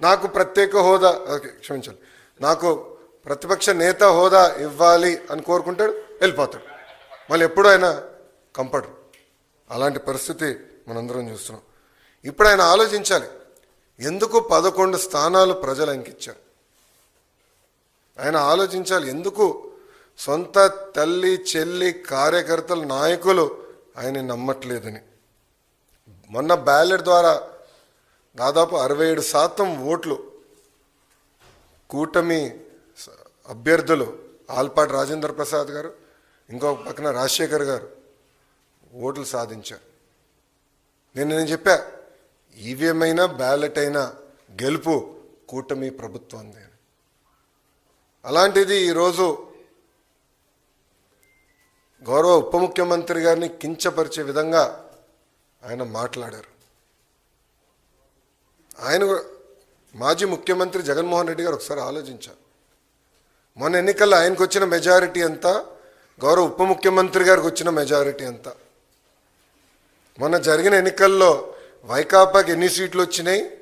నాకు ప్రత్యేక హోదా ఓకే క్షమించాలి నాకు ప్రతిపక్ష నేత హోదా ఇవ్వాలి అని కోరుకుంటాడు వెళ్ళిపోతాడు. మళ్ళీ ఎప్పుడు ఆయన కంపడరు అలాంటి పరిస్థితి మనందరం చూస్తున్నాం. ఇప్పుడు ఆయన ఆలోచించాలి. ఎందుకు పదకొండు స్థానాలు ప్రజలు అంకించారు? ఆయన ఆలోచించాలి ఎందుకు సొంత తల్లి చెల్లి కార్యకర్తలు నాయకులు ఆయన నమ్మట్లేదని. మొన్న బ్యాలెట్ ద్వారా దాదాపు అరవై ఏడు శాతం ఓట్లు కూటమి అభ్యర్థులు ఆల్పాటి రాజేంద్ర ప్రసాద్ గారు ఇంకో పక్కన రాజశేఖర్ గారు ఓట్లు సాధించారు. నేను నేను చెప్పా ఈవీఎం అయినా బ్యాలెట్ అయినా గెలుపు కూటమి ప్రభుత్వంది. అలాంటిది ఈరోజు గౌరవ ఉప ముఖ్యమంత్రి గారిని కించపరిచే విధంగా ఆయన మాట్లాడారు. ఆయన కూడా- మాజీ ముఖ్యమంత్రి జగన్మోహన్ రెడ్డి గారు ఒకసారి ఆలోచించారు. మొన్న ఎన్నికల్లో ఆయనకు వచ్చిన మెజారిటీ ఎంత? గౌరవ ఉప ముఖ్యమంత్రి గారికి వచ్చిన మెజారిటీ ఎంత? మొన్న జరిగిన ఎన్నికల్లో వైకాపాకి ఎన్ని సీట్లు వచ్చినాయి?